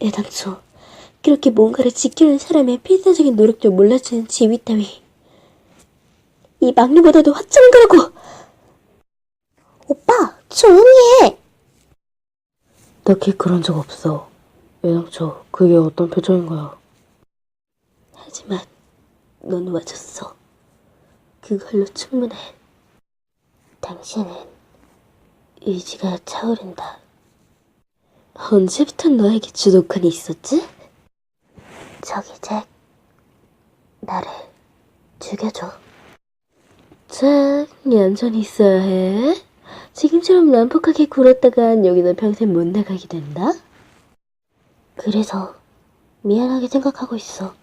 애당초 그렇게 뭔가를 지키는 사람의 필사적인 노력도 몰라주는 지위 따위. 이 막내보다도 화창한 거라고! 오빠, 조용히 해! 딱히 그런 적 없어. 애당초 그게 어떤 표정인 거야. 하지만 넌 와줬어. 그걸로 충분해. 당신은 의지가 차오른다. 언제부터 너에게 주도권이 있었지? 저기 잭, 나를 죽여줘. 자, 얌전히 있어야 해. 지금처럼 난폭하게 굴었다간 여기서 평생 못 나가게 된다. 그래서 미안하게 생각하고 있어.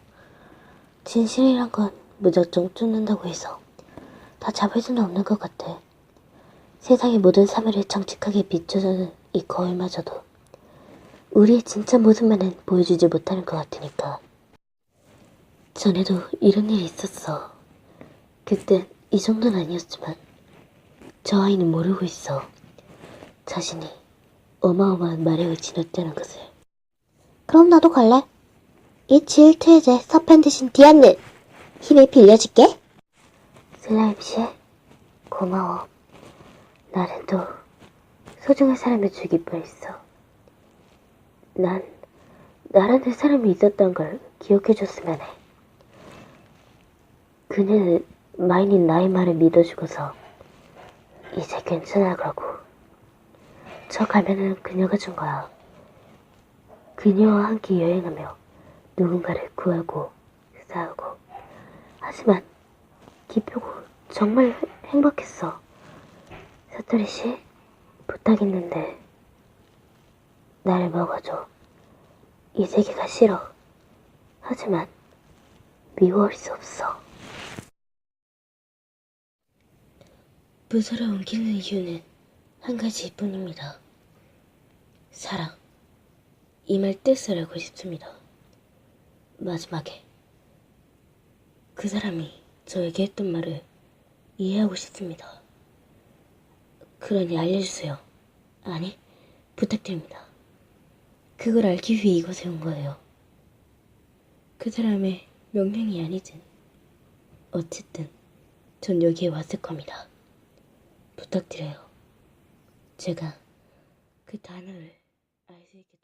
진실이란 건 무작정 쫓는다고 해서 다 잡을 수는 없는 것 같아. 세상의 모든 사물을 정직하게 비춰주는 이 거울마저도 우리의 진짜 모습만은 보여주지 못하는 것 같으니까. 전에도 이런 일이 있었어. 그땐 이 정도는 아니었지만 저 아이는 모르고 있어. 자신이 어마어마한 마력을 지녔다는 것을. 그럼 나도 갈래. 이 질투해제 서편 대신 디안는 힘을 빌려줄게. 슬라임 씨, 고마워. 나는 또 소중한 사람을 죽일 뻔했어. 난 나라는 사람이 있었던 걸 기억해줬으면 해. 그는 마인이 나의 말을 믿어주고서 이제 괜찮아가고 저 가면은 그녀가 준 거야. 그녀와 함께 여행하며 누군가를 구하고 싸우고 하지만 기쁘고 정말 행복했어. 사토리 씨 부탁 있는데 나를 먹어줘. 이 세계가 싫어. 하지만 미워할 수 없어. 부서로 옮기는 이유는 한 가지뿐입니다. 사랑. 이 말 뜻을 알고 싶습니다. 마지막에 그 사람이 저에게 했던 말을 이해하고 싶습니다. 그러니 알려주세요. 아니, 부탁드립니다. 그걸 알기 위해 이곳에 온 거예요. 그 사람의 명령이 아니진. 어쨌든 전 여기에 왔을 겁니다. 부탁드려요. 제가 그 단어를 알 수 있게